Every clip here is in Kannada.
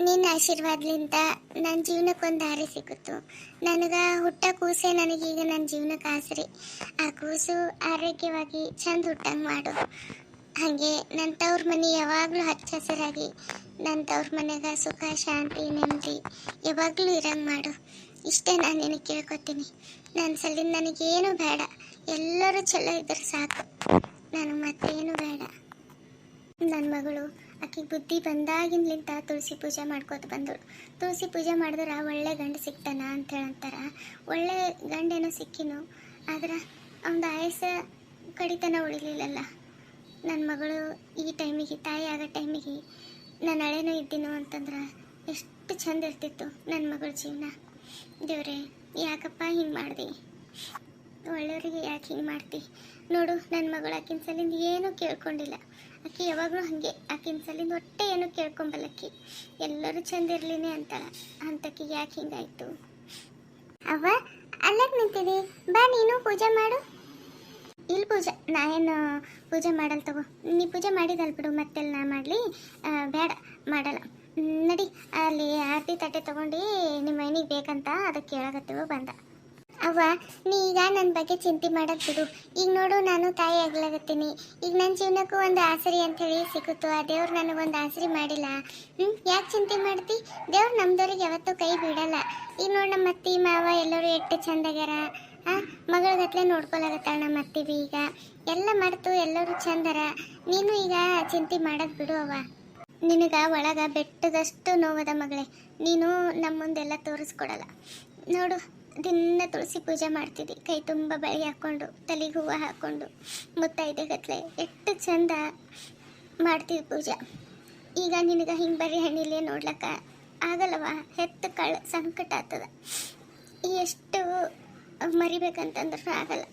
ನಿನ್ನ ಆಶೀರ್ವಾದಲಿಂದ ನನ್ನ ಜೀವನಕ್ಕೊಂದು ದಾರಿ ಸಿಕ್ಕಿತು ನನಗೆ ಹುಟ್ಟ ಕೂಸೆ ನನಗೀಗ ನನ್ನ ಜೀವನಕ್ಕೆ ಆಸರಿ. ಆ ಕೂಸು ಆರೋಗ್ಯವಾಗಿ ಚಂದ ಹುಟ್ಟಂಗೆ ಮಾಡು. ಹಾಗೆ ನನ್ನ ತವ್ರ ಮನೆ ಯಾವಾಗಲೂ ಹಚ್ಚ ಹಸಿರಾಗಿ ನನ್ನ ತವ್ರ ಮನೆಗೆ ಸುಖ, ಶಾಂತಿ, ನೆಮ್ಮದಿ ಯಾವಾಗಲೂ ಇರಂಗೆ ಮಾಡು. ಇಷ್ಟೇ ನಾನು ನಿನಗೆ ಕೇಳ್ಕೊತೀನಿ. ನನ್ನ ಸಲಿಂದ ನನಗೇನು ಬೇಡ. ಎಲ್ಲರೂ ಚಲೋ ಇದ್ರೆ ಸಾಕು. ನನಗೆ ಮತ್ತೇನು ಬೇಡ. ನನ್ನ ಮಗಳು ಆಕಿಗೆ ಬುದ್ಧಿ ಬಂದಾಗಿನ್ಲಿಂತ ತುಳಸಿ ಪೂಜೆ ಮಾಡ್ಕೋತ ಬಂದಳು. ತುಳಸಿ ಪೂಜೆ ಮಾಡಿದ್ರೆ ಒಳ್ಳೆ ಗಂಡು ಸಿಗ್ತಾನ ಅಂತ ಹೇಳಂತಾರ. ಒಳ್ಳೆ ಗಂಡೇನೋ ಸಿಕ್ಕಿನು, ಆದ್ರೆ ಅವನ ಆಯಸ ಕಡಿತನ ಉಳಿಲಿಲ್ಲಲ್ಲ. ನನ್ನ ಮಗಳು ಈ ಟೈಮಿಗೆ, ತಾಯಿ ಆಗೋ ಟೈಮಿಗೆ ನಾನು ಹಳೆನೂ ಇದ್ದೀನೋ ಅಂತಂದ್ರೆ ಎಷ್ಟು ಚಂದ ಇರ್ತಿತ್ತು ನನ್ನ ಮಗಳ ಜೀವನ. ದೇವ್ರೆ, ಯಾಕಪ್ಪ ಹಿಂಗೆ ಮಾಡ್ದೆ? ಒಳ್ಳೆಯವರಿಗೆ ಯಾಕೆ ಹಿಂಗೆ ಮಾಡ್ತಿ ನೋಡು ನನ್ನ ಮಗಳು ಆಕಿನ ಸಲಿಂದ ಏನೂ ಕೇಳ್ಕೊಂಡಿಲ್ಲ. ಆಕಿ ಯಾವಾಗಲೂ ಹಾಗೆ. ಆಕಿನ ಸಲಿಂದ ಹೊಟ್ಟೆ ಏನೂ ಕೇಳ್ಕೊಂಬಲ್ಲಕ್ಕಿ ಎಲ್ಲರೂ ಚಂದ ಇರ್ಲಿನೇ ಅಂತಾಳ ಅಂತಕ್ಕೆ ಯಾಕೆ ಹಿಂಗಾಯ್ತು? ಅವ್ವ ಅಲ್ಲಕ್ಕೆ ನಿಂತಿದಿ. ಬಾ ನೀನು ಪೂಜೆ ಮಾಡು. ಇಲ್ಲಿ ಪೂಜೆ. ನಾ ಏನು ಪೂಜೆ ಮಾಡಲ್ಲ ತಗೋ. ನೀ ಪೂಜೆ ಮಾಡಿದಲ್ ಬಿಡು ಮತ್ತೆಲ್ಲ ನಾ ಮಾಡಲಿ. ಬೇಡ ಮಾಡಲ್ಲ. ನಡಿ. ಅಲ್ಲಿ ಆರತಿ ತಟ್ಟೆ ತಗೊಂಡು ನಿಮ್ಮ ಮನೆಗೆ ಬೇಕಂತ ಅದಕ್ಕೆ ಕೇಳಾಕತ್ತೀವ ಬಂದ. ಅವ್ವ, ನೀ ಈಗ ನನ್ನ ಬಗ್ಗೆ ಚಿಂತೆ ಮಾಡೋದು ಬಿಡು. ಈಗ ನೋಡು, ನಾನು ತಾಯಿ ಆಗ್ಲಾಗತ್ತೀನಿ. ಈಗ ನನ್ನ ಜೀವನಕ್ಕೂ ಒಂದು ಆಸರಿ ಅಂತ ಹೇಳಿ ಸಿಗುತ್ತು ಆ ದೇವ್ರು ನನಗೊಂದು ಆಸರಿ ಮಾಡಿಲ್ಲ. ಹ್ಞೂ ಯಾಕೆ ಚಿಂತೆ ಮಾಡ್ತಿ? ದೇವ್ರು ನಮ್ದವ್ರಿಗೆ ಯಾವತ್ತೂ ಕೈ ಬಿಡಲ್ಲ. ಈಗ ನೋಡು ನಮ್ಮ ಅತ್ತಿ, ಮಾವ ಎಲ್ಲರೂ ಎಷ್ಟು ಚಂದಾಗ್ಯಾರ ಆ ಮಗಳಗತ್ಲೆ ನೋಡ್ಕೊಳಾಗತ್ತಾಳ ನಮ್ಮ ಅತ್ತಿವಿ ಈಗ. ಎಲ್ಲ ಮರೆತು ಎಲ್ಲರೂ ಚಂದರ. ನೀನು ಈಗ ಚಿಂತೆ ಮಾಡೋದು ಬಿಡು ಅವ್ವ. ನಿನಗ ಒಳಗ ಬೆಟ್ಟದಷ್ಟು ನೋವದ ಮಗಳೇ. ನೀನು ನಮ್ಮ ಮುಂದೆಲ್ಲ ತೋರಿಸ್ಕೊಡಲ್ಲ. ನೋಡು. ದಿನ ತುಳಸಿ ಪೂಜೆ ಮಾಡ್ತಿದ್ದಿ ಕೈ ತುಂಬ ಬಳಿ ಹಾಕ್ಕೊಂಡು ತಲೆಗೆ ಹೂವು ಹಾಕ್ಕೊಂಡು ಮುತ್ತೈದೆ ಗತ್ಲೆ ಎಷ್ಟು ಚಂದ ಮಾಡ್ತೀವಿ ಪೂಜೆ. ಈಗ ನಿನಗೆ ಹಿಂಗೆ ಬರೀ ಹಣ್ಣಿಲ್ಲೇ ನೋಡ್ಲಕ್ಕ ಆಗಲ್ಲವ? ಹೆತ್ತ ಕಳ್ ಸಂಕಟ ಆಗ್ತದ. ಎಷ್ಟು ಮರಿಬೇಕಂತಂದ್ರೂ ಆಗಲ್ಲ.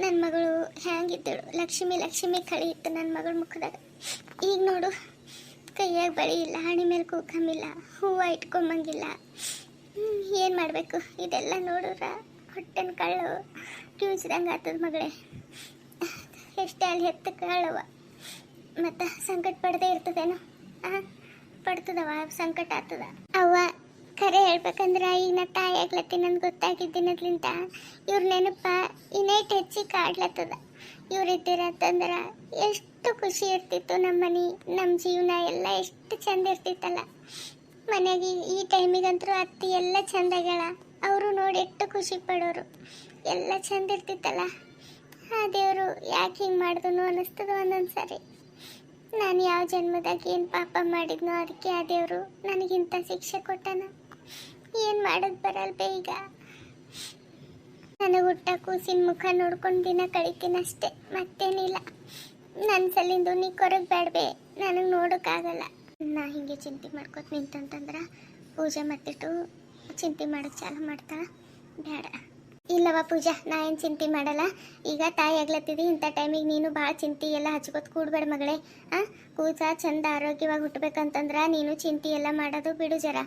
ನನ್ನ ಮಗಳು ಹ್ಯಾಂಗಿದ್ದಳು. ಲಕ್ಷ್ಮಿ ಲಕ್ಷ್ಮಿ ಕಳಿ ಇತ್ತು ನನ್ನ ಮಗಳ ಮುಖದಾಗ. ಈಗ ನೋಡು, ಕೈಯಾಗ ಬಳಿ ಇಲ್ಲ, ಹಣಿ ಮೇಲೆ ಕೂಕಂಬಿಲ್ಲ ಹೂವು ಇಟ್ಕೊಂಬಂಗಿಲ್ಲ. ಏನು ಮಾಡಬೇಕು? ಇದೆಲ್ಲ ನೋಡಿದ್ರ ಹೊಟ್ಟೆನ ಕಳ್ಳು ಕಿವಿಸಿದಂಗೆ ಆಗ್ತದ ಮಗಳೇ. ಎಷ್ಟೇ ಅಲ್ಲಿ ಹೆತ್ತ ಕಳ್ಳವ. ಮತ್ತು ಸಂಕಟ ಪಡದೆ ಇರ್ತದೇನೋ? ಆ, ಪಡ್ತದವ, ಸಂಕಟ ಆಗ್ತದ. ಅವ್ವ ಖರೆ ಹೇಳ್ಬೇಕಂದ್ರೆ ಈಗ ನಾ ತಾಯಿ ಆಗ್ಲತ್ತಿ, ನನ್ಗೆ ಗೊತ್ತಾಗಿದ್ದಿನದ್ಲಿಂತ ಇವ್ರ ನೆನಪ ಇನ್ನೇಟ್ ಹೆಚ್ಚಿ ಕಾಡ್ಲತ್ತದ. ಇವ್ರು ಅಂತಂದ್ರೆ ಎಷ್ಟು ಖುಷಿ ಇರ್ತಿತ್ತು ನಮ್ಮ ಮನೆ ನಮ್ಮ ಜೀವನ ಎಲ್ಲ ಎಷ್ಟು ಚಂದ ಇರ್ತಿತ್ತಲ್ಲ. ಮನೆಗೆ ಈ ಟೈಮಿಗಂತೂ ಅತ್ತಿ ಎಲ್ಲ ಚಂದಾಗ್ಯಾಳ ಅವರು ನೋಡಿ ಎಷ್ಟು ಖುಷಿ ಪಡೋರು. ಎಲ್ಲ ಚಂದ ಇರ್ತಿತ್ತಲ್ಲ. ಆ ದೇವರು ಯಾಕೆ ಹಿಂಗೆ ಮಾಡಿದನು ಅನ್ನಿಸ್ತದ ಒಂದೊಂದು ಸಾರಿ ನಾನು ಯಾವ ಜನ್ಮದಾಗ ಏನು ಪಾಪ ಮಾಡಿದ್ನೋ ಅದಕ್ಕೆ ಆ ದೇವರು ನನಗಿಂತ ಶಿಕ್ಷೆ ಕೊಟ್ಟನ. ಏನು ಮಾಡೋದು ಬರಲ್ಬೇ ಈಗ. ನನಗೆ ಹುಟ್ಟ ಕೂಸಿನ ಮುಖ ನೋಡ್ಕೊಂಡು ದಿನ ಕಳಿತೀನಿ ಅಷ್ಟೇ. ಮತ್ತೇನಿಲ್ಲ. ನನ್ನ ಸಲಿಂದು ನೀ ಕೊರಗೆ ಬೇಡಬೇ ನನಗೆ ನೋಡೋಕ್ಕಾಗಲ್ಲ. ನಾ ಹಿಂಗೆ ಚಿಂತೆ ಮಾಡ್ಕೊತ ನಿಂತಂತಂದ್ರೆ ಪೂಜೆ ಮತ್ತಿಟ್ಟು ಚಿಂತೆ ಮಾಡೋಕ್ಕೆ ಚಾಲು ಮಾಡ್ತಾಳೆ. ಬೇಡ ಇಲ್ಲವ ಪೂಜಾ, ನಾ ಏನು ಚಿಂತೆ ಮಾಡಲ್ಲ. ಈಗ ತಾಯಿ ಆಗ್ಲತ್ತಿದಿ, ಇಂಥ ಟೈಮಿಗೆ ನೀನು ಭಾಳ ಚಿಂತೆ ಎಲ್ಲ ಹಚ್ಕೋತ ಕೂಡ್ಬೇಡ ಮಗಳೇ. ಹಾಂ ಪೂಜಾ ಚಂದ ಆರೋಗ್ಯವಾಗಿ ಹುಟ್ಟಬೇಕಂತಂದ್ರೆ ನೀನು ಚಿಂತೆ ಎಲ್ಲ ಮಾಡೋದು ಬಿಡು ಜರ.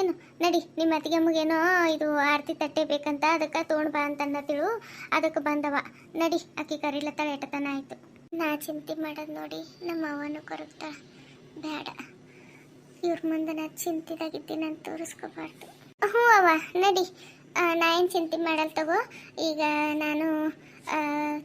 ಏನು, ನಡಿ ನಿಮ್ಮ ಅತ್ತಿಗೆ ಅಮ್ಮಗೇನೋ ಇದು ಆರತಿ ತಟ್ಟೆ ಬೇಕಂತ ಅದಕ್ಕೆ ತೊಗೊಂಡು ಬಾ ಅಂತ ಅನ್ನತಿಳು ಅದಕ್ಕೆ ಬಂದವ. ನಡಿ ಅಕ್ಕಿ ಕರಿಲತ್ತ ಎಟತನ ಆಯಿತು. ನಾ ಚಿಂತೆ ಮಾಡೋದು ನೋಡಿ ನಮ್ಮ ಅವನು ಕೊರಗ್ತಾಳ. ಬೇಡ ಇವ್ರ ಮುಂದೆ ನಾ ಚಿಂತಿದಾಗಿದ್ದೀನಿ ಅಂತ ತೋರಿಸ್ಕೋಬಾರ್ದು. ಹ್ಞೂ ಅವ ನಡಿ. ನಾ ಏನು ಚಿಂತೆ ಮಾಡಲ್ ತಗೋ. ಈಗ ನಾನು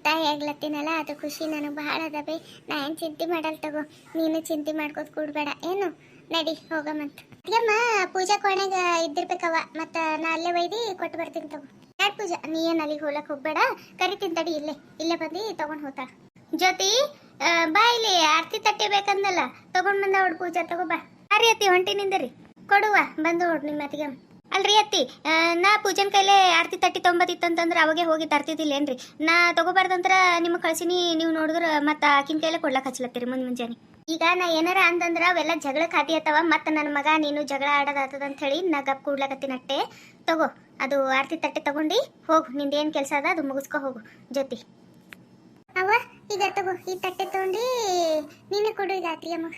ತಾಯಿ ಆಗ್ಲತ್ತೀನಲ್ಲ, ಅದು ಖುಷಿ ನನಗೆ ಬಹಳ ಅದಾವೆ. ನಾ ಏನು ಚಿಂತೆ ಮಾಡಲ್ ತಗೋ. ನೀನು ಚಿಂತೆ ಮಾಡ್ಕೋದು ಕೂಡಬೇಡ. ಏನು? ನಡಿ ಹೋಗಮ್ಮಂತ ಅಮ್ಮ ಪೂಜಾ ಕೋಣೆಗೆ ಇದ್ದಿರ್ಬೇಕವ ಮತ್ತು ನಾ ಅಲ್ಲೇ ಒಯ್ದು ಕೊಟ್ಟು ಬರ್ತೀನಿ ತಗೋ. ಯಾರು ಪೂಜಾ? ನೀ ಏನು ಅಲ್ಲಿಗೆ ಹೋಗ್ಲಕ್ಕೆ ಹೋಗ್ಬೇಡ. ಕರಿತೀನಿ ತಡಿ, ಇಲ್ಲೇ. ಇಲ್ಲೇ ಬಂದು ತೊಗೊಂಡು ಹೋಗ್ತಾಳ ಜ್ಯೋತಿ ಬಾ ಇಲ್ಲಿ, ಆರತಿ ತಟ್ಟೆ ಬೇಕಂದಲ್ಲ. ತಗೊಂಡ್ ಬಂದ ಅವ್ಳು ಪೂಜಾ, ತಗೋ ಬಾ. ಅರಿ ಅತ್ತಿ ಹೊಂಟಿ ರೀ. ಕೊಡುವ, ಬಂದು ಹೊಡ್ ನಿಮ್ಮ ಅತ್ತಿಗೆ. ಅಲ್ರಿ ಅತ್ತಿ ನಾ ಪೂಜನ್ ಕೈಲೇ ಆರತಿ ತಟ್ಟಿ ತೊಂಬತ್ತಿತ್ತಂತಂದ್ರೆ ಅವಾಗೆ ಹೋಗಿ ತರ್ತಿದ್ದಿಲ್ಲೇನ್ರಿ. ನಾ ತಗೋಬಾರ್ದಂತ್ರ ನಿಮಗೆ ಕಳ್ಸಿನಿ, ನೀವು ನೋಡಿದ್ರ ಮತ್ತೆ ಆಕಿನ ಕೈಲೇ ಕೊಡ್ಲಕ್ ಹಚ್ಲತ್ತೀರಿ ಮುಂದ್ ಮುಂಜಾನೆ. ಈಗ ನಾ ಏನಾರ ಅಂತಂದ್ರ ಅವೆಲ್ಲ ಜಗಳ ಖಾತಿ ಆತವ ಮತ್ತೆ ನನ್ನ ಮಗ ನೀನು ಜಗಳ ಆಡೋದಾತದ ಅಂತ ಹೇಳಿ ನಾ ಗಪ್ ಕೂಡ್ಲಕತ್ತಿನಟ್ಟೆ ತಗೋ, ಅದು ಆರತಿ ತಟ್ಟೆ ತಗೊಂಡು ಹೋಗು ನಿಂದೇನು ಕೆಲಸ ಅದ ಅದು ಮುಗಿಸ್ಕೊ ಹೋಗು ಜೊತೆ. ಅವ ಈಗ ತಗೋ, ಈ ತಟ್ಟೆ ತಗೊಂಡು ನೀನು ಕೊಡು ಈಗ ಆತಿಯ ಮಗ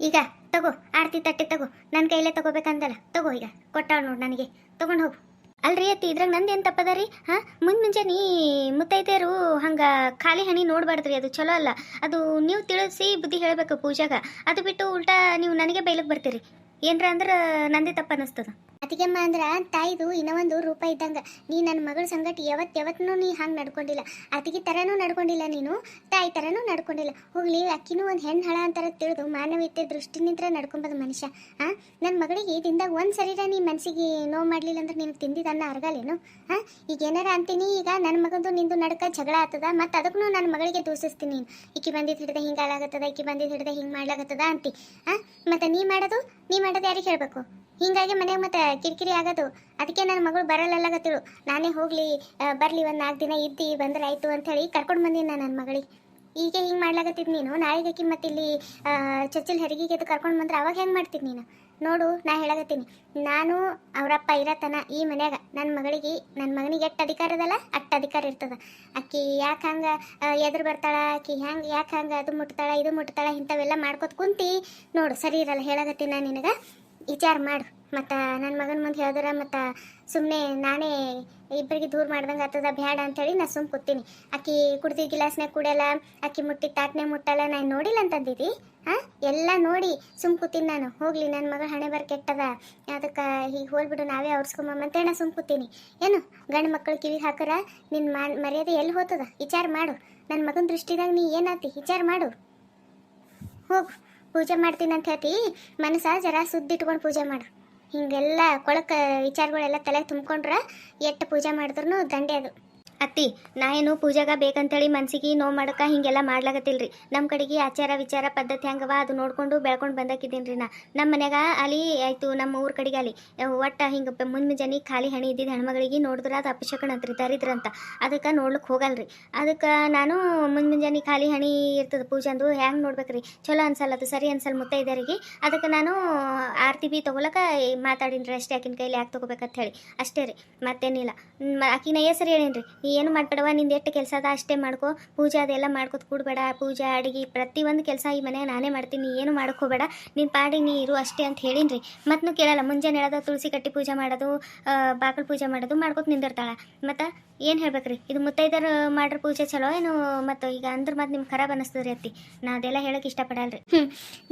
ಈಗ ತಗೋ, ಆರ್ತಿ ತಟ್ಟೆ ತಗೋ. ನನ್ನ ಕೈಲೇ ತಗೋಬೇಕಂದಲ್ಲ. ತಗೋ ಈಗ, ಕೊಟ್ಟಾಳ ನೋಡು ನನಗೆ. ತಗೊಂಡು ಹೋಗು. ಅಲ್ರಿ ಅತ್ತಿ, ಇದ್ರಾಗ ನಂದು ಏನು ತಪ್ಪದ ರೀ? ಹಾಂ? ಮುಂದೆ ಮುಂಜಾನೆ ಮುತ್ತೈದೆಯರು ಹಂಗೆ ಖಾಲಿ ಹಣಿ ನೋಡ್ಬಾರ್ದ್ರಿ, ಅದು ಚಲೋ ಅಲ್ಲ. ಅದು ನೀವು ತಿಳಿಸಿ ಬುದ್ಧಿ ಹೇಳಬೇಕು ಪೂಜಾಗ. ಅದು ಬಿಟ್ಟು ಉಲ್ಟಾ ನೀವು ನನಗೆ ಬೈಲಕ್ಕೆ ಬರ್ತೀರಿ. ಏನ್ರ ಅಂದ್ರೆ ನಂದೇ ತಪ್ಪು ಅನ್ನಿಸ್ತದ ಅದಕ್ಕೆಮ್ಮ ಅಂದ್ರ, ತಾಯಿದು ಇನ್ನೊಂದು ರೂಪ ಇದ್ದಂಗ. ನೀ ನನ್ನ ಮಗಳ ಸಂಗಟ ಯಾವತ್ ಯಾವತ್ನೂ ನೀ ಹಂಗೆ ನಡ್ಕೊಂಡಿಲ್ಲ. ಅತಿಗೆ ಥರನೂ ನಡ್ಕೊಂಡಿಲ್ಲ ನೀನು, ತಾಯಿ ಥರನೂ ನಡ್ಕೊಂಡಿಲ್ಲ. ಹೋಗ್ಲಿ, ಅಕ್ಕಿನೂ ಒಂದು ಹೆಣ್ಣು ಹಳ ಅಂತಾರ ತಿಳಿದು ಮಾನವೀಯತೆ ದೃಷ್ಟಿನಿಂದ ನಡ್ಕೊಂಬದ ಮನುಷ್ಯ, ಆ? ನನ್ನ ಮಗಳಿಗೆ ದಿಂದಾಗ ಒಂದು ಸರಿರ ನೀ ಮನಸ್ಸಿಗೆ ನೋವು ಮಾಡಲಿಲ್ಲ ಅಂದ್ರೆ ನಿನ್ಗೆ ತಿಂದಿದ್ದನ್ನ ಅರ್ಗಲೇನು ಆ? ಈಗ ಏನಾರ ಅಂತೀನಿ, ಈಗ ನನ್ನ ಮಗಂದು ನಿಂದು ನಡ್ಕ ಜಗಳ ಆಗ್ತದ ಮತ್ತು ಅದಕ್ಕೂ ನನ್ನ ಮಗಳಿಗೆ ದೂಸಿಸ್ತೀನಿ ನೀನು. ಈಕಿ ಬಂದಿದ್ದು ಹಿಡ್ದ ಹಿಂಗೆ ಹಾಳಾಗತ್ತದ, ಈಕಿ ಬಂದಿದ್ದು ಹಿಡ್ದ ಹಿಂಗೆ ಮಾಡ್ಲಾಗತ್ತದ ಅಂತಿ, ಆ? ಮತ್ತು ನೀ ಮಾಡೋದು ನೀ ಮಾಡೋದು ಯಾರಿಗೆ ಹೇಳಬೇಕು? ಹಿಂಗಾಗಿ ಮನೆಗೆ ಮತ್ತೆ ಕಿರಿಕಿರಿ ಆಗೋದು. ಅದಕ್ಕೆ ನನ್ನ ಮಗಳು ಬರಲ್ಲಗತ್ತಿಳು ನಾನೇ ಹೋಗ್ಲಿ ಬರಲಿ, ಒಂದು ನಾಲ್ಕು ದಿನ ಇದ್ದಿ, ಬಂದ್ರೆ ಆಯ್ತು ಅಂತ ಹೇಳಿ ಕರ್ಕೊಂಡು ಬಂದೀನಿ ನಾನು ನನ್ನ ಮಗಳಿಗೆ. ಈಗ ಹಿಂಗೆ ಮಾಡ್ಲಾಗತ್ತಿದ್ ನೀನು? ನಾಳೆಗೆ ಆಕಿ ಮತ್ತೆ ಇಲ್ಲಿ ಚಚ್ಚಲ್ ಹೆರಿಗೆಗೆ ಕರ್ಕೊಂಡು ಬಂದ್ರೆ ಅವಾಗ ಹೆಂಗೆ ಮಾಡ್ತೀನಿ ನೀನು? ನೋಡು, ನಾ ಹೇಳಾಗತ್ತೀನಿ ನಾನು ಅವರಪ್ಪ ಇರತನ ಈ ಮನ್ಯಾಗ ನನ್ನ ಮಗಳಿಗೆ ನನ್ನ ಮಗನಿಗೆ ಎಷ್ಟು ಅಧಿಕಾರ ಅದಲ್ಲ? ಅಷ್ಟು ಅಧಿಕಾರ ಇರ್ತದ. ಅಕ್ಕಿ ಯಾಕೆ ಹಂಗೆ ಎದುರು ಬರ್ತಾಳೆ? ಅಕ್ಕಿ ಹೆಂಗೆ ಯಾಕೆ ಹಂಗೆ ಅದು ಮುಟ್ತಾಳೆ, ಇದು ಮುಟ್ತಾಳೆ, ಇಂಥವೆಲ್ಲ ಮಾಡ್ಕೊತ ಕುಂತಿ ನೋಡು. ಸರಿ ಇರಲ್ಲ ಹೇಳಾಗತ್ತೀನಿ ನಾನು ನಿನಗೆ. ವಿಚಾರ ಮಾಡು. ಮತ್ತು ನನ್ನ ಮಗನ ಮುಂದೆ ಹೇಳಿದ್ರೆ, ಮತ್ತು ಸುಮ್ಮನೆ ನಾನೇ ಇಬ್ಬರಿಗೆ ದೂರ ಮಾಡ್ದಂಗೆ ಆಗ್ತದ, ಬ್ಯಾಡ ಅಂತೇಳಿ ನಾ ಸುಮ್ಮ ಕೂತೀನಿ. ಅಕ್ಕಿ ಕುಡ್ದಿದ್ದ ಗಿಲಾಸ್ನಾಗ ಕುಡಿಯಲ್ಲ ಅಕ್ಕಿ ಮುಟ್ಟಿ ತಾಟ್ನೆ ಮುಟ್ಟಲ್ಲ, ನಾನು ನೋಡಿಲ್ಲ ಅಂತಂದಿದ್ದಿ ಹಾಂ ಎಲ್ಲ ನೋಡಿ ಸುಮ್ ಕೂತೀನಿ ನಾನು. ಹೋಗ್ಲಿ ನನ್ನ ಮಗಳು ಹಣೆ ಬರ ಕೆಟ್ಟದ. ಅದಕ್ಕೆ ಹೀಗೆ ಹೋಗ್ಬಿಡು, ನಾವೇ ಅವ್ರಿಸ್ಕೊಂಬಂತೇಳಿ ನಾ ಸುಮ್ ಕೂತೀನಿ. ಏನು, ಗಂಡು ಮಕ್ಕಳು ಕಿವಿ ಹಾಕರ? ನಿನ್ನ ಮರ್ಯಾದೆ ಎಲ್ಲಿ ಹೋಗ್ತದ ವಿಚಾರ ಮಾಡು. ನನ್ನ ಮಗನ ದೃಷ್ಟಿದಾಗ ನೀ ಏನಾತಿ? ವಿಚಾರ ಮಾಡು. ಹೋಗು. ಪೂಜೆ ಮಾಡ್ತೀನಿ ಅಂತ ಹೇಳ್ತಿ ಮನಸ ಜರ ಸುದ್ದಿಟ್ಕೊಂಡು ಪೂಜೆ ಮಾಡು. ಹಿಂಗೆಲ್ಲ ಕೊಳಕ ವಿಚಾರಗಳೆಲ್ಲ ತಲೆ ತುಂಬ್ಕೊಂಡ್ರೆ ಎಟ್ಟು ಪೂಜೆ ಮಾಡಿದ್ರು ದಂಡೆ ಅದು. ಅತ್ತಿ, ನಾ ಏನು ಪೂಜಾಗ ಬೇಕಂತೇಳಿ ಮನ್ಸಿಗೆ ನೋವು ಮಾಡಕ ಹಿಂಗೆಲ್ಲ ಮಾಡ್ಲಾಗತ್ತಿಲ್ರಿ ನಮ್ಮ ಕಡೆಗೆ ಆಚಾರ ವಿಚಾರ ಪದ್ಧತಿ ಹೆಂಗವ, ಅದು ನೋಡ್ಕೊಂಡು ಬೆಳ್ಕೊಂಡು ಬಂದಾಕಿದ್ದೀನಿ ರೀ ನಾ. ನಮ್ಮ ಮನ್ಯಾಗ ಅಲ್ಲಿ ಆಯಿತು, ನಮ್ಮ ಊರ ಕಡೆಗೆ ಅಲ್ಲಿ. ಒಟ್ಟು ಹಿಂಗೆ ಮುಂದೆ ಮುಂಜಾನೆ ಖಾಲಿ ಹಣಿ ಇದ್ದಿದ್ದು ಹೆಣ್ಮಗಳಿಗೆ ನೋಡಿದ್ರೆ ಅದು ಅಪಶಕನ ರೀ ದರಿದ್ರ ಅಂತ ಅದಕ್ಕೆ ನೋಡ್ಲಿಕ್ಕೆ ಹೋಗಲ್ರಿ. ಅದಕ್ಕೆ ನಾನು ಮುಂದೆ ಮುಂಜಾನೆ ಖಾಲಿ ಹಣಿ ಇರ್ತದೆ ಪೂಜಂದು ಹೆಂಗೆ ನೋಡ್ಬೇಕ್ರಿ? ಚಲೋ ಅನ್ಸಲ್ಲ ಅದು, ಸರಿ ಅನ್ಸಲ್ಲ ಮುತ್ತೈದರಿಗೆ. ಅದಕ್ಕೆ ನಾನು ಆರತಿ ಬಿ ತೊಗೊಳಕ ಮಾತಾಡಿನ್ರಿ ಅಷ್ಟೇ, ಆಕಿನ ಕೈಲಿ ಯಾಕೆ ತೊಗೋಬೇಕಂತ ಹೇಳಿ ಅಷ್ಟೇ ರೀ, ಮತ್ತೇನಿಲ್ಲ. ಆಕಿನ ಹೆಸರು ಸರಿ ಹೇಳೇನ್ರಿ. ಏನು ಮಾಡ್ಬೇಡವಾ ನಿಂದು ಎಷ್ಟು ಕೆಲಸ ಅದ ಅಷ್ಟೇ ಮಾಡ್ಕೊ. ಪೂಜೆ ಅದೆಲ್ಲ ಮಾಡ್ಕೊತ ಕೂಡಬೇಡ. ಪೂಜೆ, ಅಡುಗೆ, ಪ್ರತಿಯೊಂದು ಕೆಲಸ ಈ ಮನೆಯಾಗ ನಾನೇ ಮಾಡ್ತೀನಿ. ಏನು ಮಾಡ್ಕೋಬೇಡ ನಿನ್ನ ಪಾಡಿ ನೀ ಇರು ಅಷ್ಟೇ ಅಂತ ಹೇಳಿನ್ರಿ. ಮತ್ತೂ ಕೇಳಲ್ಲ, ಮುಂಜಾನೆ ಹೇಳೋದು ತುಳಸಿ ಕಟ್ಟಿ ಪೂಜೆ ಮಾಡೋದು ಬಾಕಲ್ ಪೂಜೆ ಮಾಡೋದು ಮಾಡ್ಕೊತ ನಿಂದಿರ್ತಾಳೆ. ಮತ್ತು ಏನು ಹೇಳ್ಬೇಕ್ರಿ? ಇದು ಮುತ್ತೈದರು ಮಾಡ್ರ ಪೂಜೆ ಚಲೋ ಏನು? ಮತ್ತು ಈಗ ಅಂದ್ರೆ ಮತ್ತೆ ನಿಮ್ಗೆ ಖರಾಬ್ ಅನ್ನಿಸ್ತದ್ರಿ ಅತ್ತಿ. ನಾ ಅದೆಲ್ಲ ಹೇಳಕ್ಕೆ ಇಷ್ಟಪಡಲ್ರಿ.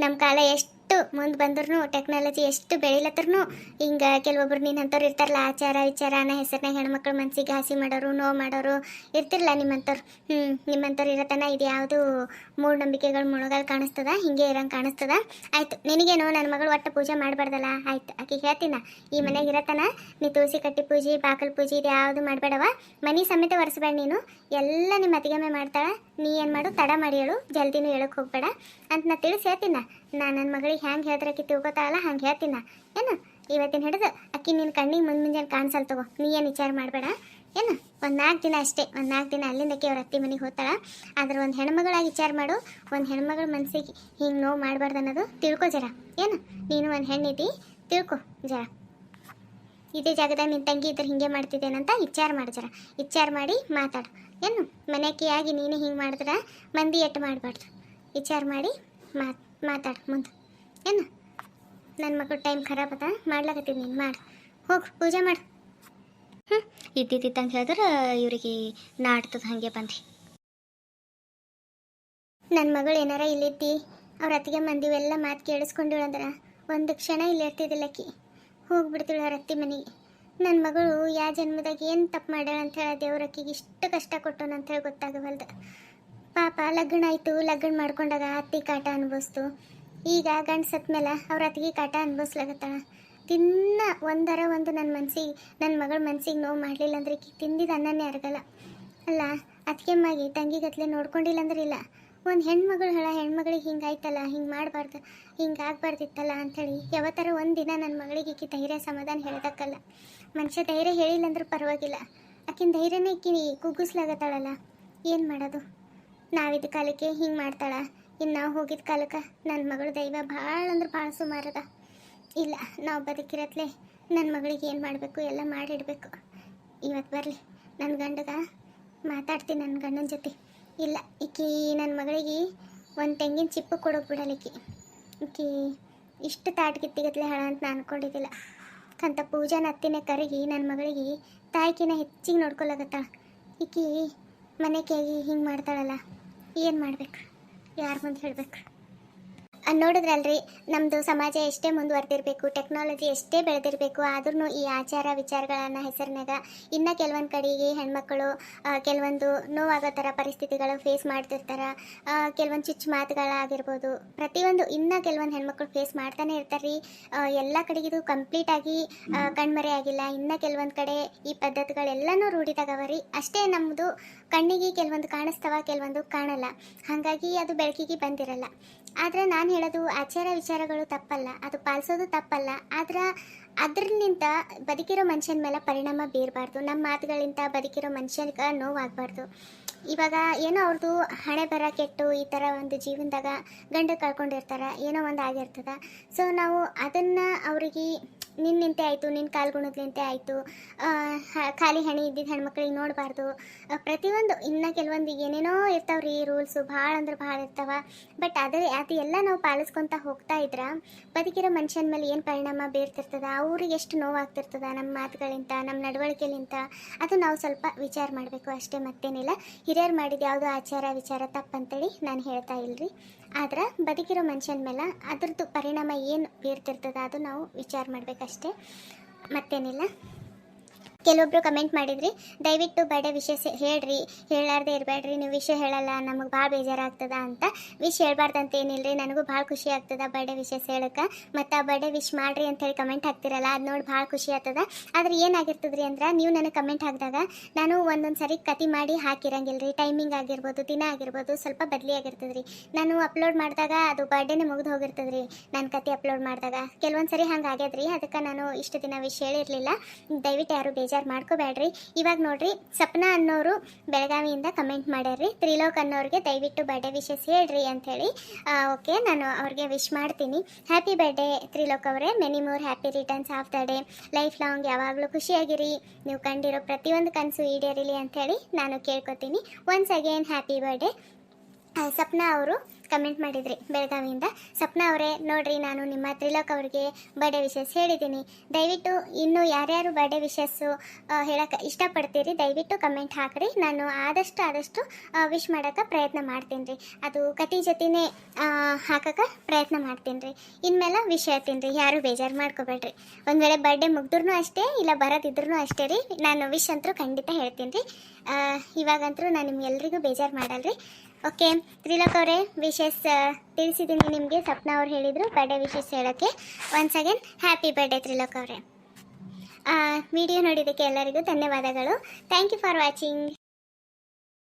ನಮ್ಮ ಕಾಲ ಎಷ್ಟು ಮುಂದೆ ಬಂದ್ರೂ ಟೆಕ್ನಾಲಜಿ ಎಷ್ಟು ಬೆಳಿಲತ್ತರೂ ಹಿಂಗೆ ಕೆಲವೊಬ್ರು ನಿನ್ನಂಥವ್ರು ಇರ್ತಾರಲ್ಲ, ಆಚಾರ ವಿಚಾರ, ಅನ್ನೋ ಹೆಸರಿನ ಹೆಣ್ಮಕ್ಳು ಮನ್ಸಿಗೆ ಹಾಸಿ ಮಾಡೋರು, ನೋವು ಮಾಡೋರು ಇರ್ತಿರಲ್ಲ ನಿಮ್ಮಂಥವ್ರು? ಹ್ಞೂ ನಿಮ್ಮಂಥವ್ರು ಇರತನ ಇದು ಯಾವುದು ಮೂಢನಂಬಿಕೆಗಳು ಮುಳುಗಲ್ ಕಾಣಿಸ್ತದ, ಹಿಂಗೆ ಇರಂಗೆ ಕಾಣಿಸ್ತದ. ಆಯ್ತು, ನಿನಗೇನು? ನನ್ನ ಮಗಳು ಒಟ್ಟು ಪೂಜೆ ಮಾಡಬಾರ್ದಲ್ಲ? ಆಯ್ತು ಆಕೆ ಹೇಳ್ತೀನ, ಈ ಮನೆಗೆ ಇರತನ ನೀ ತುಳಸಿ ಕಟ್ಟಿ ಪೂಜೆ, ಬಾಕಲ್ ಪೂಜೆ ಇದು ಯಾವುದು ಮಾಡಬೇಡವ? ಮನೆ ಸಮೇತ ಒರೆಸ್ಬೇಡ ನೀನು. ಎಲ್ಲ ನಿಮ್ಮ ಅತಿಗಮೆ ಮಾಡ್ತಾಳೆ. ನೀ ಏನು ಮಾಡು, ತಡ ಮಾಡಿ ಹೇಳು. ಜಲ್ದಿನೂ ಹೇಳಕ್ಕೆ ಹೋಗ್ಬೇಡ. ಅಂತ ನಾ ತಿಳಿಸಿ ಹೇಳ್ತೀನ. ನಾನು ನನ್ನ ಮಗಳಿಗೆ ಹ್ಯಾಂಗೆ ಹೇಳ್ತಾರೆ ಆಕಿ ತಿಳ್ಕೊತಾಳಲ್ಲ, ಹಂಗೆ ಹೇಳ್ತೀನ. ಏನು? ಇವತ್ತಿನ ಹಿಡಿದು ಅಕ್ಕಿ ನಿನ್ನ ಕಣ್ಣಿಗೆ ಮುಂದೆ ಮುಂಜಾನೆ ಕಾಣಿಸಲ್ ತಗೋ. ನೀ ಏನು ವಿಚಾರ ಮಾಡಬೇಡ. ಏನು? ಒಂದು ನಾಲ್ಕು ದಿನ ಅಷ್ಟೇ. ಒಂದು ನಾಲ್ಕು ದಿನ ಅಲ್ಲಿಂದಕ್ಕೆ ಅವ್ರ ಅತ್ತಿ ಮನೆಗೆ ಹೋಗ್ತಾಳೆ. ಆದ್ರೆ ಒಂದು ಹೆಣ್ಮಗಳಾಗಿ ವಿಚಾರ ಮಾಡು. ಒಂದು ಹೆಣ್ಮಗಳ ಮನಸ್ಸಿಗೆ ಹಿಂಗೆ ನೋವು ಮಾಡಬಾರ್ದು ಅನ್ನೋದು ತಿಳ್ಕೊ ಜರ. ಏನು? ನೀನು ಒಂದು ಹೆಣ್ಣಿದ್ದಿ ತಿಳ್ಕೊ ಜರ. ಇದೇ ಜಾಗದಾಗ ನಿನ್ನ ತಂಗಿ ಇದ್ರೆ ಹಿಂಗೆ ಮಾಡ್ತಿದ್ದೇನಂತ ವಿಚಾರ ಮಾಡು ಜರ ವಿಚಾರ ಮಾಡಿ ಮಾತಾಡು. ಏನು? ಮನೆಗೆ ಆಗಿ ನೀನು ಹಿಂಗೆ ಮಾಡಿದ್ರೆ ಮಂದಿ ಎಟ್ಟು ಮಾಡಬಾರ್ದು. ವಿಚಾರ ಮಾಡಿ ಮಾತು ಮಾತಾಡು ಮುಂದೆ. ಏನು? ನನ್ನ ಮಕ್ಕಳು ಟೈಮ್ ಖರಾಬ್ ಅದ ಮಾಡ್ಲಾಕತ್ತೀನಿ ನೀನು ಮಾಡು. ಹೋಗು ಪೂಜೆ ಮಾಡು. ಹ್ಞೂ ಇದ್ದಿದ್ದಂಗೆ ಹೇಳಿದ್ರೆ ಇವರಿಗೆ ನಾಡ್ತದ ಹಾಗೆ ಬಂದು ನನ್ನ ಮಗಳು ಏನಾರ ಇಲ್ಲಿದ್ದಿ ಅವ್ರ ಅತ್ತಿಗೆ ಮಂದಿವೆಲ್ಲ ಮಾತು ಕೇಳಿಸ್ಕೊಂಡಿಳು ಅಂದ್ರೆ ಒಂದು ಕ್ಷಣ ಇಲ್ಲಿ ಇರ್ತಿದ್ದಿಲ್ಲಕ್ಕಿ. ಹೋಗ್ಬಿಡ್ತಿಳು ರತ್ತಿ ಮನೆಗೆ. ನನ್ನ ಮಗಳು ಯಾವ ಜನ್ಮದಾಗ ಏನು ತಪ್ಪು ಮಾಡ್ಯಾಳ ಅಂತ ಹೇಳಿ ದೇವ್ರ ಅಕ್ಕಿಗೆ ಇಷ್ಟು ಕಷ್ಟ ಕೊಟ್ಟು ಅಂತ ಹೇಳಿ ಗೊತ್ತಾಗವಲ್ದು. ಪಾಪ ಲಗ್ನ ಆಯಿತು, ಲಗ್ನ ಮಾಡ್ಕೊಂಡಾಗ ಅತ್ತಿ ಕಾಟ ಅನುಭವಿಸ್ತು. ಈಗ ಗಂಡ ಸತ್ ಮೇಲೆ ಅವ್ರ ಅತ್ತಿಗೆ ಕಾಟ ಅನುಭವಿಸ್ಲಾಗತ್ತಾಳ. ತಿನ್ನ ಒಂದರ ಒಂದು ನನ್ನ ಮನ್ಸಿಗೆ ನನ್ನ ಮಗಳ ಮನ್ಸಿಗೆ ನೋವು ಮಾಡಲಿಲ್ಲ ಅಂದ್ರೆ ತಿಂದಿದ್ದು ಅನ್ನನೇ ಅರಗಲ್ಲ. ಅಲ್ಲ ಅದಕ್ಕೆ ಮಾಗಿ ತಂಗಿಗತ್ಲೆ ನೋಡ್ಕೊಂಡಿಲ್ಲ ಅಂದ್ರೆ ಇಲ್ಲ. ಒಂದು ಹೆಣ್ಮಗಳು ಹೇಳ, ಹೆಣ್ಮಗಳಿಗೆ ಹಿಂಗಾಯ್ತಲ್ಲ ಹಿಂಗೆ ಮಾಡಬಾರ್ದು, ಹಿಂಗೆ ಆಗ್ಬಾರ್ದಿತ್ತಲ್ಲ ಅಂಥೇಳಿ ಯಾವತ್ತರ ಒಂದು ದಿನ ನನ್ನ ಮಗಳಿಗೆ ಈಕಿ ಧೈರ್ಯ ಸಮಾಧಾನ ಹೇಳ್ದಕ್ಕಲ್ಲ. ಮನುಷ್ಯ ಧೈರ್ಯ ಹೇಳಿಲ್ಲ ಅಂದ್ರೆ ಪರವಾಗಿಲ್ಲ. ಆಕಿನ ಧೈರ್ಯನೇ ಈಕಿ ಕುಗ್ಗಿಸ್ಲಾಗತ್ತಾಳಲ್ಲ. ಏನು ಮಾಡೋದು? ನಾವಿದ್ದ ಕಾಲಕ್ಕೆ ಹಿಂಗೆ ಮಾಡ್ತಾಳ. ಇನ್ನು ನಾವು ಹೋಗಿದ್ದ ಕಾಲಕ್ಕೆ ನನ್ನ ಮಗಳು ದೈವ ಭಾಳ ಅಂದ್ರೆ ಭಾಳ ಸುಮಾರದ. ಇಲ್ಲ, ನಾವು ಬದುಕಿರತ್ಲೆ ನನ್ನ ಮಗಳಿಗೆ ಏನು ಮಾಡಬೇಕು ಎಲ್ಲ ಮಾಡಿಡಬೇಕು. ಇವತ್ತು ಬರಲಿ ನನ್ನ ಗಂಡಗ ಮಾತಾಡ್ತೀನಿ ನನ್ನ ಗಂಡನ ಜೊತೆ. ಇಲ್ಲ, ಈಕಿ ನನ್ನ ಮಗಳಿಗೆ ಒಂದು ತೆಂಗಿನ ಚಿಪ್ಪು ಕೊಡೋಕೆ ಬಿಡಲ್ಲ ಈಕಿ. ಈಕಿ ಇಷ್ಟು ತಾಟ್ಗಿತ್ತಿಗತ್ಲೆ ಹೇಳ ಅಂತ ನಾನು ಅನ್ಕೊಂಡಿದ್ದಿಲ್ಲ. ಕಂತ ಪೂಜಾ ನತ್ತಿನೇ ಕರಗಿ ನನ್ನ ಮಗಳಿಗೆ ತಾಯಿಕಿನ ಹೆಚ್ಚಿಗೆ ನೋಡ್ಕೊಳಕತ್ತಾಳ. ಈಕಿ ಕೇಳಿ ಹಿಂಗೆ ಮಾಡ್ತಾಳಲ್ಲ, ಏನು ಮಾಡ್ಬೇಕು? ಯಾರು ಮುಂದೆ ಹೇಳ್ಬೇಕು? ನೋಡಿದ್ರಲ್ರಿ ನಮ್ಮದು ಸಮಾಜ ಎಷ್ಟೇ ಮುಂದುವರೆದಿರಬೇಕು ಟೆಕ್ನಾಲಜಿ ಎಷ್ಟೇ ಬೆಳೆದಿರಬೇಕು ಆದ್ರೂ ಈ ಆಚಾರ ವಿಚಾರಗಳನ್ನು ಹೆಸರಿನಾಗ ಇನ್ನು ಕೆಲವೊಂದು ಕಡೆಗೆ ಹೆಣ್ಮಕ್ಕಳು ಕೆಲವೊಂದು ನೋವಾಗೋ ಥರ ಪರಿಸ್ಥಿತಿಗಳು ಫೇಸ್ ಮಾಡ್ತಿರ್ತಾರೆ. ಕೆಲವೊಂದು ಚುಚ್ಚು ಮಾತುಗಳಾಗಿರ್ಬೋದು ಪ್ರತಿಯೊಂದು ಇನ್ನೂ ಕೆಲವೊಂದು ಹೆಣ್ಮಕ್ಳು ಫೇಸ್ ಮಾಡ್ತಾನೆ ಇರ್ತಾರೆ ರೀ ಎಲ್ಲ ಕಡೆಗಿದು ಕಂಪ್ಲೀಟಾಗಿ ಆ, ಕಣ್ಮರೆ ಆಗಿಲ್ಲ. ಇನ್ನು ಕೆಲವೊಂದು ಕಡೆ ಈ ಪದ್ಧತಿಗಳೆಲ್ಲನೂ ರೂಢಿದಾಗವರಿ ಅಷ್ಟೇ ನಮ್ಮದು ಕಣ್ಣಿಗೆ ಕೆಲವೊಂದು ಕಾಣಿಸ್ತವ ಕೆಲವೊಂದು ಕಾಣಲ್ಲ. ಹಾಗಾಗಿ ಅದು ಬೆಳಕಿಗೆ ಬಂದಿರಲ್ಲ. ಆದ್ರೆ ನಾನು ಹೇಳೋದು ಆಚಾರ ವಿಚಾರಗಳು ತಪ್ಪಲ್ಲ, ಅದು ಪಾಲಿಸೋದು ತಪ್ಪಲ್ಲ. ಆದ್ರೆ ಅದ್ರಲಿಂತ ಬದುಕಿರೋ ಮನುಷ್ಯನ ಮೇಲೆ ಪರಿಣಾಮ ಬೀರಬಾರ್ದು. ನಮ್ಮ ಮಾತುಗಳಿಂದ ಬದುಕಿರೋ ಮನುಷ್ಯನಿಗೆ ನೋವಾಗಬಾರ್ದು. ಇವಾಗ ಏನೋ ಅವ್ರದ್ದು ಹಣೆ ಬರ ಕೆಟ್ಟು ಈ ಥರ ಒಂದು ಜೀವನದಾಗ ಗಂಡ ಕಳ್ಕೊಂಡಿರ್ತಾರೆ, ಏನೋ ಒಂದು ಆಗಿರ್ತದೆ. ಸೊ ನಾವು ಅದನ್ನು ಅವರಿಗೆ ನಿನ್ನಿಂತೆ ಆಯಿತು ನಿನ್ನ ಕಾಲ್ಗುಣದ್ಲಿಂತೆ ಆಯಿತು. ಖಾಲಿ ಹಣಿ ಇದ್ದಿದ್ದ ಹೆಣ್ಮಕ್ಳಿಗೆ ನೋಡಬಾರ್ದು. ಪ್ರತಿಯೊಂದು, ಇನ್ನು ಕೆಲವೊಂದು ಏನೇನೋ ಇರ್ತಾವ್ರಿ ರೂಲ್ಸು ಭಾಳ ಅಂದ್ರೆ ಭಾಳ ಇರ್ತಾವ. ಬಟ್ ಅದೇ, ಅದು ಎಲ್ಲ ನಾವು ಪಾಲಿಸ್ಕೊತ ಹೋಗ್ತಾ ಇದ್ರೆ, ಬದುಕಿರೋ ಮನುಷ್ಯನ ಮೇಲೆ ಏನು ಪರಿಣಾಮ ಬೀರ್ತಿರ್ತದೆ? ಅವ್ರಿಗೆ ಎಷ್ಟು ನೋವಾಗ್ತಿರ್ತದೆ? ನಮ್ಮ ಮಾತುಗಳಿಂದ ನಮ್ಮ ನಡವಳಿಕೆಲಿಂತ? ಅದು ನಾವು ಸ್ವಲ್ಪ ವಿಚಾರ ಮಾಡಬೇಕು. ಅಷ್ಟೇ ಮತ್ತೇನಿಲ್ಲ. ಹಿರಿಯರು ಮಾಡಿದ ಯಾವುದೋ ಆಚಾರ, ವಿಚಾರ, ತಪ್ಪಂತೇಳಿ ನಾನು ಹೇಳ್ತಾ ಇಲ್ರಿ. ಆದ್ರೆ ಬದುಕಿರೋ ಮನುಷ್ಯನ ಮೇಲೆ ಅದ್ರದ್ದು ಪರಿಣಾಮ ಏನು ಬೀರ್ತಿರ್ತದೆ ಅದು ನಾವು ವಿಚಾರ ಮಾಡಬೇಕಷ್ಟೇ. ಮತ್ತೇನಿಲ್ಲ. ಕೆಲವೊಬ್ರು ಕಮೆಂಟ್ ಮಾಡಿದ್ರಿ, ದಯವಿಟ್ಟು ಬರ್ಡೇ ವಿಷಯ ಹೇಳ್ರಿ, ಹೇಳಾರ್ದೆ ಇರಬೇಡ್ರಿ, ನೀವು ವಿಷಯ ಹೇಳಲ್ಲ, ನಮಗೆ ಭಾಳ ಬೇಜಾರಾಗ್ತದ ಅಂತ ವಿಶ್ ಹೇಳ್ಬಾರ್ದಂತ ಏನಿಲ್ಲರಿ ನನಗೂ ಭಾಳ ಖುಷಿ ಆಗ್ತದ ಬರ್ಡೇ ವಿಷಯ ಹೇಳಕ್ಕೆ, ಮತ್ತು ಆ ಬರ್ಡೇ ವಿಶ್ ಮಾಡ್ರಿ ಅಂತ ಹೇಳಿ ಕಮೆಂಟ್ ಹಾಕ್ತಿರಲ್ಲ, ಅದು ನೋಡಿ ಭಾಳ ಖುಷಿ ಆಗ್ತದ, ಆದ್ರೆ ಏನಾಗಿರ್ತದ್ರಿ ಅಂದ್ರೆ ನೀವು ನನಗೆ ಕಮೆಂಟ್ ಹಾಕಿದಾಗ ನಾನು ಒಂದೊಂದು ಸರಿ ಕತಿ ಮಾಡಿ ಹಾಕಿರಂಗಿಲ್ಲ ರೀ ಟೈಮಿಂಗ್ ಆಗಿರ್ಬೋದು, ದಿನ ಆಗಿರ್ಬೋದು, ಸ್ವಲ್ಪ ಬದಲಿ ಆಗಿರ್ತದ್ರಿ, ನಾನು ಅಪ್ಲೋಡ್ ಮಾಡಿದಾಗ ಅದು ಬರ್ಡೇನೆ ಮುಗಿದು ಹೋಗಿರ್ತದ್ರಿ, ನಾನು ಕತೆ ಅಪ್ಲೋಡ್ ಮಾಡಿದಾಗ, ಕೆಲವೊಂದು ಸರಿ ಹಂಗೆ ಆಗ್ಯದ್ರಿ, ಅದಕ್ಕೆ ನಾನು ಇಷ್ಟು ದಿನ ವಿಷಯ ಹೇಳಿರಲಿಲ್ಲ, ದಯವಿಟ್ಟು ಯಾರು ಬೇಜಾರು ಮಾಡ್ಕೋಬೇಡ್ರಿ. ಇವಾಗ ನೋಡ್ರಿ, ಸಪ್ನಾ ಅನ್ನೋರು ಬೆಳಗಾವಿಯಿಂದ ಕಮೆಂಟ್ ಮಾಡ್ಯಾರ್ರಿ. ತ್ರಿಲೋಕ್ ಅನ್ನೋರಿಗೆ ದಯವಿಟ್ಟು ಬರ್ಡೇ ವಿಶಸ್ ಹೇಳ್ರಿ ಅಂಥೇಳಿ. ಓಕೆ, ನಾನು ಅವ್ರಿಗೆ ವಿಶ್ ಮಾಡ್ತೀನಿ. ಹ್ಯಾಪಿ ಬರ್ಡೇ ತ್ರಿಲೋಕ್ ಅವರೇ. Many more happy returns of the day life long ಯಾವಾಗಲೂ ಖುಷಿಯಾಗಿರಿ. ನೀವು ಕಂಡಿರೋ ಪ್ರತಿಯೊಂದು ಕನಸು ಈಡೇರಲಿ ಅಂಥೇಳಿ ನಾನು ಕೇಳ್ಕೊತೀನಿ. Once again happy birthday Sapna ಅವರು ಕಮೆಂಟ್ ಮಾಡಿದ್ರಿ. ಬೆಳಗಾವಿಯಿಂದ ಸಪ್ನ ಅವರೇ, ನೋಡ್ರಿ ನಾನು ನಿಮ್ಮ ತ್ರಿಲೋಕ್ ಅವ್ರಿಗೆ ಬರ್ಡೇ ವಿಶಸ್ ಹೇಳಿದ್ದೀನಿ. ದಯವಿಟ್ಟು ಇನ್ನು ಯಾರ್ಯಾರು ಬರ್ಡೇ ವಿಶಸ್ಸು ಹೇಳಕ್ಕೆ ಇಷ್ಟಪಡ್ತೀರಿ, ದಯವಿಟ್ಟು ಕಮೆಂಟ್ ಹಾಕ್ರಿ. ನಾನು ಆದಷ್ಟು ಆದಷ್ಟು ವಿಶ್ ಮಾಡೋಕ್ಕೆ ಪ್ರಯತ್ನ ಮಾಡ್ತೀನಿ ರೀ ಅದು ಕತಿ ಜೊತೆನೇ ಹಾಕಕ್ಕೆ ಪ್ರಯತ್ನ ಮಾಡ್ತೀನಿ ರೀ ಇನ್ಮೇಲೆ ವಿಷ್ ಹೇಳ್ತೀನಿ ರೀ ಯಾರು ಬೇಜಾರು ಮಾಡ್ಕೋಬೇಡ್ರಿ. ಒಂದು ವೇಳೆ ಬರ್ಡೇ ಮುಗ್ದ್ರೂ ಅಷ್ಟೇ, ಇಲ್ಲ ಬರೋದಿದ್ರೂ ಅಷ್ಟೇ ರೀ, ನಾನು ವಿಶ್ ಅಂತೂ ಖಂಡಿತ ಹೇಳ್ತೀನಿ ರೀ ಇವಾಗಂತೂ ನಾನು ನಿಮ್ಗೆಲ್ರಿಗೂ ಬೇಜಾರು ಮಾಡಲ್ರಿ. ಓಕೆ, ತ್ರಿಲೋಕ್ ಅವರೇ ವಿಶಸ್ ತಿಳಿಸಿದ್ದೀನಿ ನಿಮಗೆ. ಸಪ್ನ ಅವ್ರು ಹೇಳಿದರು ಬರ್ಡೇ ವಿಶಸ್ ಹೇಳೋಕ್ಕೆ. Once again happy birthday Trilok ಅವರೇ. ವಿಡಿಯೋ ನೋಡಿದ್ದಕ್ಕೆ ಎಲ್ಲರಿಗೂ ಧನ್ಯವಾದಗಳು. Thank you for watching